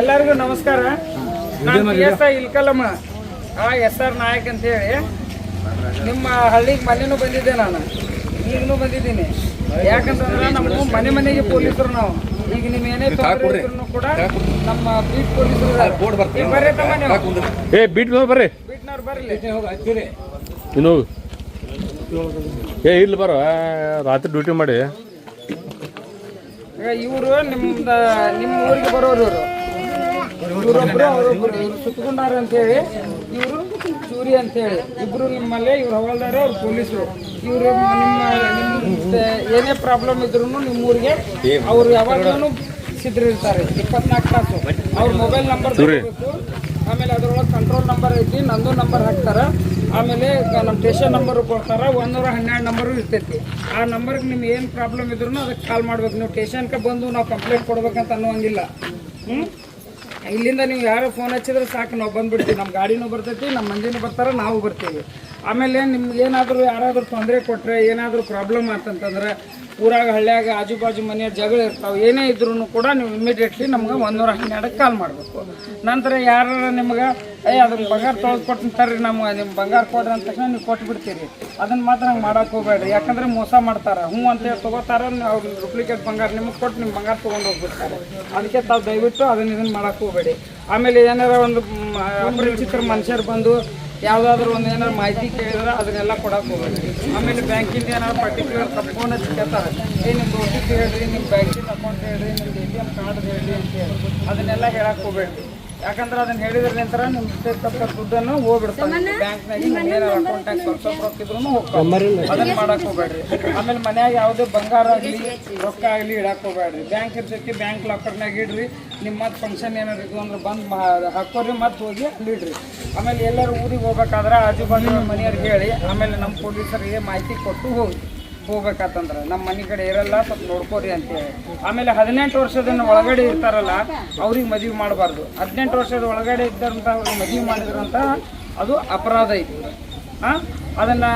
ಎಲ್ಲರಿಗೂ ನಮಸ್ಕಾರ. ನಾನು ಎಸ್ ಐ ಇಲ್ಕಲ್ಲಮ್ಮ. ಆ ಎಸ್ ಆರ್ ನಾಯಕ್ ಅಂತ ಹೇಳಿ ನಿಮ್ಮ ಹಳ್ಳಿಗೆ ಮನೆನೂ ಬಂದಿದ್ದೆ ನಾನು. ಈಗಲೂ ಬಂದಿದ್ದೀನಿ. ಯಾಕಂತಂದ್ರೆ ನಮ್ಮ ಮನೆ ಮನೆಗೆ ಪೊಲೀಸರು ನಾವು. ಈಗ ನಿಮ್ಮ ಏನೇ ತೊಂದರೆ ಇದ್ರೂ ಕೂಡ ನಮ್ಮ ಬೀಟ್ ಪೊಲೀಸರು ಬರ್ರಿ ತಮ್ಮ ನೀವು. ಏ ಬಿಟ್ ಬರ್ರಿ. ಬೀಟ್ನವ್ರು ಬರಲಿ ಇನ್ನು ಏ ಇಲ್ಲಿ ಬರೋ. ರಾತ್ರಿ ಡ್ಯೂಟಿ ಮಾಡಿ. ಈಗ ಇವರು ನಿಮ್ದ ನಿಮ್ಮ ಊರಿಗೆ ಬರೋರು ಇವರು. ಇವರೊಬ್ರು ಅವರೊಬ್ರು ಇವ್ರು ಸುತ್ತಕೊಂಡಾರ ಅಂತೇಳಿ ಇವರು ಚೂರಿ ಅಂತೇಳಿ. ಇಬ್ರು ನಿಮ್ಮಲ್ಲೇ ಇವ್ರು ಹವಾಲ್ದಾರ ಅವ್ರು ಪೊಲೀಸರು. ಇವರು ನಿಮ್ಮ ನಿಮ್ಮ ಏನೇ ಪ್ರಾಬ್ಲಮ್ ಇದ್ರು ನಿಮ್ಮೂರಿಗೆ ಅವ್ರು ಯಾವಾಗಲೂ ಸಿದ್ಧರಿರ್ತಾರೆ. ಇಪ್ಪತ್ನಾಲ್ಕು ತಾಸು. ಅವ್ರ ಮೊಬೈಲ್ ನಂಬರ್ ಆಮೇಲೆ ಅದರೊಳಗೆ ಕಂಟ್ರೋಲ್ ನಂಬರ್ ಐತಿ ನಂದು ನಂಬರ್ ಹಾಕ್ತಾರೆ. ಆಮೇಲೆ ನಮ್ಮ ಸ್ಟೇಷನ್ ನಂಬರ್ ಕೊಡ್ತಾರೆ ಒಂದೂರ ಹನ್ನೆರಡು ನಂಬರು ಇರ್ತೈತಿ. ಆ ನಂಬರ್ಗೆ ನಿಮ್ಗೆ ಏನು ಪ್ರಾಬ್ಲಮ್ ಇದ್ರು ಅದಕ್ಕೆ ಕಾಲ್ ಮಾಡ್ಬೇಕು. ನೀವು ಸ್ಟೇಷನ್ಗೆ ಬಂದು ನಾವು ಕಂಪ್ಲೇಂಟ್ ಕೊಡ್ಬೇಕಂತ ಅನ್ನೋಂಗಿಲ್ಲ ಹ್ಞೂ ಇಲ್ಲಿಂದ ನೀವು ಯಾರೋ ಫೋನ್ ಹಚ್ಚಿದ್ರೆ ಸಾಕು, ನಾವು ಬಂದ್ಬಿಡ್ತೀವಿ. ನಮ್ಮ ಗಾಡಿನೂ ಬರ್ತೈತಿ ನಮ್ಮ ಮಂದಿನೂ ಬರ್ತಾರೆ, ನಾವು ಬರ್ತೀವಿ. ಆಮೇಲೆ ನಿಮ್ಗೆ ಏನಾದರೂ ಯಾರಾದರೂ ತೊಂದರೆ ಕೊಟ್ಟರೆ ಏನಾದರೂ ಪ್ರಾಬ್ಲಮ್ ಆತಂತಂದ್ರೆ ಊರಾಗ ಹಳ್ಳಿಯಾಗ ಆಜು ಬಾಜು ಮನೆಯ ಜಗಳ ಇರ್ತಾವೆ, ಏನೇ ಇದ್ರೂ ಕೂಡ ನೀವು ಇಮಿಡಿಯೇಟ್ಲಿ ನಮ್ಗೆ ಒಂದೂರ ಹನ್ನೆರಡಕ್ಕೆ ಕಾಲ್ ಮಾಡಬೇಕು. ನಂತರ ಯಾರು ನಿಮ್ಗೆ, ಏ ಅದನ್ನ ಬಂಗಾರ ತೊಳೆದು ಕೊಟ್ಟಿರ್ತಾರೆ ನಮ್ಗೆ ನಿಮ್ಮ ಬಂಗಾರ ಕೊಡ್ರಿ ಅಂತ ತಕ್ಷಣ ನೀವು ಕೊಟ್ಟು ಬಿಡ್ತೀರಿ ಅದನ್ನ ಮಾತ್ರ ಹಂಗೆ ಮಾಡೋಕೆ ಹೋಗ್ಬೇಡ್ರಿ. ಯಾಕಂದ್ರೆ ಮೋಸ ಮಾಡ್ತಾರೆ. ಹ್ಞೂ ಅಂತೇಳಿ ತೊಗೋತಾರ, ಅವ್ರು ಡೂಪ್ಲಿಕೇಟ್ ಬಂಗಾರ ನಿಮಗೆ ಕೊಟ್ಟು ನಿಮ್ಮ ಬಂಗಾರ ತೊಗೊಂಡು ಹೋಗ್ಬಿಡ್ತಾರೆ. ಅದಕ್ಕೆ ತಾವು ದಯವಿಟ್ಟು ಅದನ್ನ ಇದನ್ನ ಮಾಡೋಕೆ ಹೋಗಬೇಡಿ. ಆಮೇಲೆ ಏನಾರ ಒಂದು ಅಪರಿಚಿತರ ಮನುಷ್ಯರು ಬಂದು ಯಾವುದಾದ್ರೂ ಒಂದು ಏನಾರು ಮಾಹಿತಿ ಕೇಳಿದ್ರೆ ಅದನ್ನೆಲ್ಲ ಕೊಡಕ್ಕೆ ಹೋಗಬೇಡಿ. ಆಮೇಲೆ ಬ್ಯಾಂಕಿಂದ ಏನಾದ್ರು ಪರ್ಟಿಕ್ಯುಲರ್ ಹಚ್ಚಿ ಕೇಳ್ತಾರೆ. ಏ ನಿಮ್ದು ಓ ಟಿ ಹೇಳ್ರಿ ನಿಮ್ಮ ಬ್ಯಾಂಕಿನ ಅಕೌಂಟ್ ಹೇಳ್ರಿ, ನಿಮ್ದು ಎ ಟಿ ಎಂ ಕಾರ್ಡ್ ಹೇಳ್ರಿ ಅಂತ ಹೇಳಿ. ಅದನ್ನೆಲ್ಲ ಹೇಳಕ್ಕೆ ಹೋಗಬೇಡಿ. ಯಾಕಂದ್ರೆ ಅದನ್ನ ಹೇಳಿದ್ರ ನಂತರ ನಿಮ್ ತಕ್ಕ ದುಡ್ಡನ್ನು ಹೋಗ್ಬಿಡ್ತಾರೆ ಬ್ಯಾಂಕ್ನಾಗ ಏನಾರು ಅಕೌಂಟ್ನಾಗ ಸ್ವಲ್ಪ ಸ್ವಲ್ಪ ರೊಕ್ಕಿದ್ರು ಹೋಗ್ತಾರೆ ಅದನ್ನ ಮಾಡಕ್ ಹೋಗ್ಬೇಡ್ರಿ. ಆಮೇಲೆ ಮನ್ಯಾಗ ಯಾವುದೇ ಬಂಗಾರ ಆಗಲಿ ರೊಕ್ಕ ಆಗಲಿ ಇಡಕ್ ಹೋಗ್ಬೇಡ್ರಿ. ಬ್ಯಾಂಕ್ ಇರ್ತೈತಿ ಬ್ಯಾಂಕ್ ಲಾಕರ್ನಾಗ ಇಡ್ರಿ. ನಿಮ್ಮ ಮತ್ತೆ ಫಂಕ್ಷನ್ ಏನಾರು ಇದು ಅಂದ್ರೆ ಬಂದು ಹಾಕೋರಿ ಮತ್ತೆ ಹೋಗಿ ಅಲ್ಲಿ ಇಡ್ರಿ. ಆಮೇಲೆ ಎಲ್ಲರೂ ಊರಿಗೆ ಹೋಗ್ಬೇಕಾದ್ರೆ ಆಜು ಬಾಜು ಮನೆಯವ್ರಿಗೆ ಹೇಳಿ ಆಮೇಲೆ ನಮ್ಮ ಪೊಲೀಸರಿಗೆ ಮಾಹಿತಿ ಕೊಟ್ಟು ಹೋಗಿ. ಹೋಗ್ಬೇಕಾತಂದ್ರೆ ನಮ್ಮ ಮನೆ ಕಡೆ ಇರಲ್ಲ, ಸ್ವಲ್ಪ ನೋಡ್ಕೋರಿ ಅಂತೇಳಿ. ಆಮೇಲೆ ಹದಿನೆಂಟು ವರ್ಷದ ಒಳಗಡೆ ಇರ್ತಾರಲ್ಲ, ಅವ್ರಿಗೆ ಮದುವೆ ಮಾಡಬಾರ್ದು. ಹದಿನೆಂಟು ವರ್ಷದ ಒಳಗಡೆ ಇದ್ದಂಥ ಅವ್ರಿಗೆ ಮದುವೆ ಮಾಡಿದ್ರಂತ ಅದು ಅಪರಾಧ ಐತಿ ಹಾಂ ಅದನ್ನು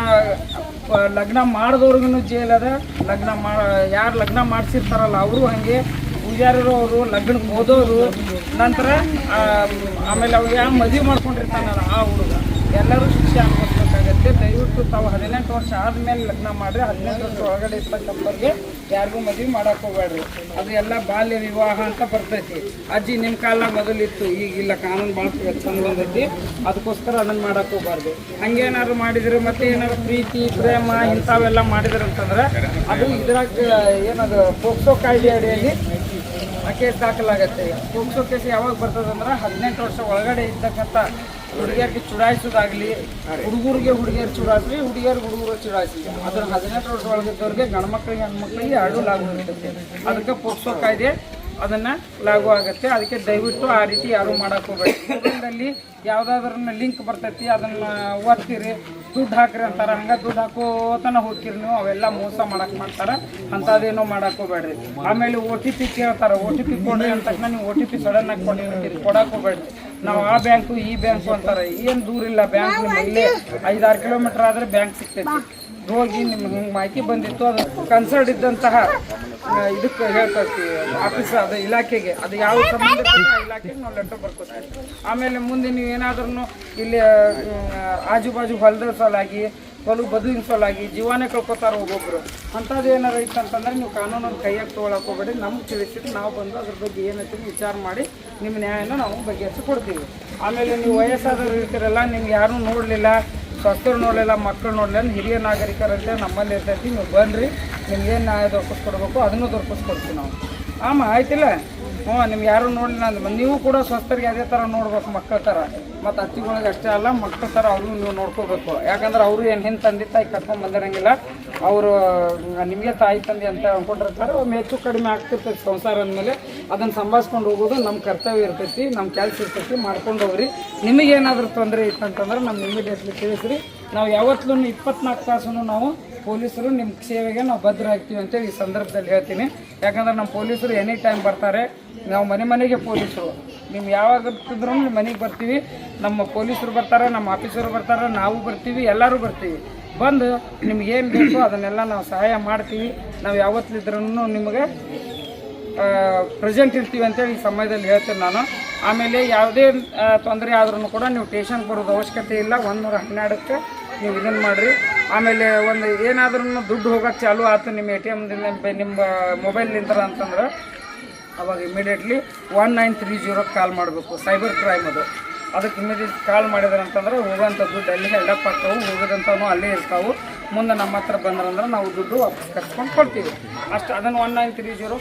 ಲಗ್ನ ಮಾಡಿದವ್ರಿಗೂ ಜೈಲ್ ಅದ. ಲಗ್ನ ಮಾ, ಯಾರು ಲಗ್ನ ಮಾಡಿಸಿರ್ತಾರಲ್ಲ, ಅವರು ಹಾಗೆ ಪೂಜಾರರು ಅವರು ಲಗ್ನಕ್ಕೆ ಹೋದವರು, ನಂತರ ಆಮೇಲೆ ಅವ್ರು ಯಾವ ಮದುವೆ ಮಾಡ್ಕೊಂಡಿರ್ತಾನಲ್ಲ ಆ ಹುಡುಗ. ಎಲ್ಲರೂ ಶಿಕ್ಷೆ ಅನುಭವಿಸ್ಬೇಕಾಗತ್ತೆ ದಯವಿಟ್ಟು ತಾವು ಹದಿನೆಂಟು ವರ್ಷ ಆದಮೇಲೆ ಲಗ್ನ ಮಾಡ್ರಿ ಹದಿನೆಂಟು ವರ್ಷ ಒಳಗಡೆ ಇರ್ತಕ್ಕಂಥವ್ರಿಗೆ ಯಾರಿಗೂ ಮದುವೆ ಮಾಡಕ್ ಹೋಗ್ಬೇಡ್ರಿ. ಅದು ಎಲ್ಲ ಬಾಲ್ಯ ವಿವಾಹ ಅಂತ ಬರ್ತೈತಿ. ಅಜ್ಜಿ ನಿಮ್ಮ ಕಾಲ ಮೊದಲಿತ್ತು, ಈಗ ಇಲ್ಲ, ಕಾನೂನು ಭಾಳ ಚಂದ ಬಂದೈತಿ. ಅದಕ್ಕೋಸ್ಕರ ಅದನ್ನ ಮಾಡಕ್ ಹೋಗ್ಬಾರ್ದು. ಹಂಗೇನಾದ್ರು ಮಾಡಿದ್ರೆ ಮತ್ತೆ ಏನಾದ್ರು ಪ್ರೀತಿ, ಪ್ರೇಮ ಇಂಥವೆಲ್ಲ ಮಾಡಿದ್ರೆ ಅಂತಂದ್ರೆ ಅದು ಇದ್ರಾಗ, ಏನದು, ಪೋಕ್ಸೋ ಕಾಯ್ದೆ ಅಡಿಯಲ್ಲಿ ಕೇಸ್ ದಾಖಲಾಗತ್ತೆ. ಪೋಕ್ಸೋ ಕೇಸ್ ಯಾವಾಗ ಬರ್ತದಂದ್ರೆ ಹದಿನೆಂಟು ವರ್ಷ ಒಳಗಡೆ ಇದ್ದಕ್ಕಂಥ ಹುಡುಗಿಯರಿಗೆ ಚುಡಾಯಿಸೋದಾಗ್ಲಿ ಹುಡುಗರಿಗೆ ಹುಡುಗಿಯರು ಚುಡಾಯಿಸ್ರಿ ಹುಡುಗಿಯರು ಹುಡುಗರು ಚುಡಾಯಿಸಿ ಅದ್ರ ಹದಿನೆಂಟು ವರ್ಷ ಒಳಗಿದ್ದವ್ರಿಗೆ ಗಂಡು ಮಕ್ಕಳಿಗೆ ಹೆಣ್ಮಕ್ಳಿಗೆ ಎರಡೂ ಲಾಗು ಇರ್ತೈತೆ ಅದಕ್ಕೆ ಪೋಕ್ಸೋ ಕಾಯ್ದೆ ಅದನ್ನು ಲಾಗು ಆಗುತ್ತೆ. ಅದಕ್ಕೆ ದಯವಿಟ್ಟು ಆ ರೀತಿ ಯಾರು ಮಾಡಕ್ಕೆ ಹೋಗ್ಬೇಕು ಮೊಬೈಲ್ನಲ್ಲಿ ಯಾವುದಾದ್ರೂ ಲಿಂಕ್ ಬರ್ತೈತಿ, ಅದನ್ನು ಓದ್ತೀರಿ, ದುಡ್ಡು ಹಾಕ್ರಿ ಅಂತಾರೆ, ಹಂಗೆ ದುಡ್ಡು ಹಾಕೋತನ ಹೋಗ್ತೀರಿ ನೀವು, ಅವೆಲ್ಲ ಮೋಸ ಮಾಡಕ್ಕೆ ಮಾಡ್ತಾರೆ. ಅಂಥದ್ದೇನೋ ಮಾಡಕ್ಕೆ ಹೋಗ್ಬೇಡ್ರಿ. ಆಮೇಲೆ ಓ ಟಿ ಪಿ ಕೇಳ್ತಾರೆ, ಓ ಟಿ ಪಿ ಕೊಡ್ರಿ ಅಂತ ನೀವು ಓ ಟಿ ಪಿ ಸಡನ್ ಆಗಿ ಕೊಟ್ಟಿರ್ತೀರಿ ಕೊಡಕ್ಕೆ ಹೋಗ್ಬೇಡ್ರಿ. ನಾವು ಆ ಬ್ಯಾಂಕು, ಈ ಬ್ಯಾಂಕು ಅಂತಾರೆ. ಏನು ದೂರ ಇಲ್ಲ, ಬ್ಯಾಂಕ್ ನಿಮ್ಮ ಐದಾರು ಕಿಲೋಮೀಟರ್ ಆದರೆ ಬ್ಯಾಂಕ್ ಸಿಗ್ತೈತಿ. ಹೋಗಿ ನಿಮ್ಗೆ ಹಿಂಗೆ ಮಾಹಿತಿ ಬಂದಿತ್ತು, ಅದು ಕನ್ಸರ್ಟ್ ಇದ್ದಂತಹ ಇದಕ್ಕೆ ಹೇಳ್ತೈತಿ ಆಫೀಸ್ ಅದು, ಇಲಾಖೆಗೆ. ಅದು ಯಾವ ಸಂಬಂಧ ಇಲಾಖೆಗೆ ನಾವು ಲೆಟರ್ ಬರ್ಕೊತೀವಿ. ಆಮೇಲೆ ಮುಂದೆ ನೀವು ಏನಾದ್ರೂ ಇಲ್ಲಿ ಆಜು ಬಾಜು ಹೊಲದ ಸಲಾಗಿ ಹೊಲ ಬದಲಿಸಲಾಗಿ ಸಲಾಗಿ ಜೀವನೇ ಕಳ್ಕೊತಾರ ಒಬ್ಬೊಬ್ರು. ಅಂಥದ್ದು ಏನಾರು ಇತ್ತಂತಂದ್ರೆ ನೀವು ಕಾನೂನನ್ನು ಕೈಯಾಗಿ ತೊಗೊಳಕ್ಕೆ ಹೋಗ್ಬೇಡಿ. ನಮ್ಗೆ ತಿಳಿಸಿದ್ರೆ ನಾವು ಬಂದು ಅದ್ರ ಬಗ್ಗೆ ಏನೈತಿ ವಿಚಾರ ಮಾಡಿ ನಿಮ್ಮ ನ್ಯಾಯನ ನಾವು ಬಗೆಹರಿಸಿ ಕೊಡ್ತೀವಿ ಆಮೇಲೆ ನೀವು ವಯಸ್ಸಾದವ್ರು ಇರ್ತೀರಲ್ಲ, ನಿಮ್ಗೆ ಯಾರೂ ನೋಡಲಿಲ್ಲ, ಸ್ವಸ್ಥರು ನೋಡಲಿಲ್ಲ ಮಕ್ಕಳು ನೋಡಲಿಲ್ಲ ಹಿರಿಯ ನಾಗರಿಕರಂತೆ ನಮ್ಮಲ್ಲಿ ಇರ್ತೈತಿ, ನೀವು ಬನ್ನಿರಿ ನಿಮ್ಗೇನು ನ್ಯಾಯ ದೊರಕಿಸ್ಕೊಡ್ಬೇಕು, ಅದನ್ನು ದೊರಕಿಸ್ಕೊಡ್ತೀವಿ ನಾವು. ಆಮ, ಆಯ್ತಿಲ್ಲ? ಹ್ಞೂ ನಿಮ್ಗೆ ಯಾರು ನೋಡಲಿಲ್ಲ ಅಂದ್ರೆ ನೀವು ಕೂಡ ಸ್ವಸ್ಥರಿಗೆ ಅದೇ ಥರ ನೋಡ್ಬೇಕು ಮಕ್ಕಳ ಥರ ಮತ್ತು ಅತ್ತಿಗಳಿಗೆ ಅಷ್ಟೇ ಅಲ್ಲ ಮಕ್ಕಳ ಥರ ಅವ್ರಿಗೂ ನೀವು ನೋಡ್ಕೋಬೇಕು. ಯಾಕಂದ್ರೆ ಅವರು ಏನು ಹಿಂದೆ ತಂದೆ ತಾಯಿ ಕರ್ಕೊಂಡು ಬಂದಿರಂಗಿಲ್ಲ. ಅವರು ನಿಮಗೆ ತಾಯಿ ತಂದೆ ಅಂತ ಅಂದ್ಕೊಂಡಿರ್ತಾರೆ ಅವ್ರು ಹೆಚ್ಚು ಕಡಿಮೆ ಆಗ್ತಿರ್ತೈತಿ ಸಂಸಾರ ಅಂದಮೇಲೆ. ಅದನ್ನು ಸಂಭಾಳಿಸ್ಕೊಂಡು ಹೋಗೋದು ನಮ್ಮ ಕರ್ತವ್ಯ ಇರ್ತೈತಿ ನಮ್ಮ ಕೆಲಸ ಇರ್ತೈತಿ, ಮಾಡ್ಕೊಂಡು ಹೋಗ್ರಿ. ನಿಮಗೇನಾದ್ರೂ ತೊಂದರೆ ಇತ್ತಂತಂದ್ರೆ ನಮ್ಮ ಇಮಿಡಿಯೇಟ್ಲಿ ತಿಳಿಸ್ರಿ. ನಾವು ಯಾವತ್ತೂ ಇಪ್ಪತ್ನಾಲ್ಕು ತಾಸು ನಾವು ಪೊಲೀಸರು ನಿಮ್ಮ ಸೇವೆಗೆ ನಾವು ಭದ್ರ ಆಗ್ತೀವಿ ಅಂತೇಳಿ ಈ ಸಂದರ್ಭದಲ್ಲಿ ಹೇಳ್ತೀನಿ. ಯಾಕಂದ್ರೆ ನಮ್ಮ ಪೊಲೀಸರು ಎನಿ ಟೈಮ್ ಬರ್ತಾರೆ. ನಾವು ಮನೆ ಮನೆಗೆ ಪೊಲೀಸರು. ನೀವು ಯಾವಾಗ ಇದ್ರೂ ಮನೆಗೆ ಬರ್ತೀವಿ. ನಮ್ಮ ಪೊಲೀಸರು ಬರ್ತಾರೆ, ನಮ್ಮ ಆಫೀಸರು ಬರ್ತಾರೆ, ನಾವು ಬರ್ತೀವಿ, ಎಲ್ಲರೂ ಬರ್ತೀವಿ. ಬಂದು ನಿಮ್ಗೆ ಏನು ಬೇಕು ಅದನ್ನೆಲ್ಲ ನಾವು ಸಹಾಯ ಮಾಡ್ತೀವಿ. ನಾವು ಯಾವತ್ತಿದ್ರೂ ನಿಮಗೆ ಪ್ರೆಸೆಂಟ್ ಇರ್ತೀವಿ ಅಂತೇಳಿ ಈ ಸಮಯದಲ್ಲಿ ಹೇಳ್ತೀನಿ ನಾನು. ಆಮೇಲೆ ಯಾವುದೇ ತೊಂದರೆ ಆದ್ರೂ ಕೂಡ ನೀವು ಟೇಷನ್ಗೆ ಬರೋದು ಅವಶ್ಯಕತೆ ಇಲ್ಲ. ಒಂದು ನೂರ ಹನ್ನೆರಡಕ್ಕೆ ನೀವು ಇದನ್ನು ಮಾಡಿರಿ. ಆಮೇಲೆ ಒಂದು ಏನಾದ್ರೂ ದುಡ್ಡು ಹೋಗೋಕ್ಕೆ ಚಾಲು ಆಯ್ತು ನಿಮ್ಮ ಎ ಟಿ ಎಮ್ದಿಂದ ನಿಮ್ಮ ಮೊಬೈಲ್ನಿಂದ ಅಂತಂದ್ರೆ, ಅವಾಗ ಇಮಿಡಿಯೇಟ್ಲಿ ಒನ್ ನೈನ್ ತ್ರೀ ಜೀರೋಗೆ ಕಾಲ್ ಮಾಡಬೇಕು. ಸೈಬರ್ ಕ್ರೈಮ್ ಅದು. ಅದಕ್ಕೆ ಇಮಿಡಿಯೇಟ್ ಕಾಲ್ ಮಾಡಿದ್ರೆ ಅಂತಂದ್ರೆ ಹೋಗೋಂಥ ದುಡ್ಡು ಅಲ್ಲಿ ಹೆಲ್ಡಪ್ ಆಗ್ತಾವೆ ಹೋಗೋದಂಥವು ಅಲ್ಲೇ ಇರ್ತಾವೆ. ಮುಂದೆ ನಮ್ಮ ಹತ್ರ ಬಂದ್ರಂದ್ರೆ ನಾವು ದುಡ್ಡು ವಾಪಸ್ ಕಟ್ಕೊಂಡು ಕೊಡ್ತೀವಿ. ಅಷ್ಟು, ಅದನ್ನು ಒನ್ ನೈನ್ ತ್ರೀ ಜೀರೋ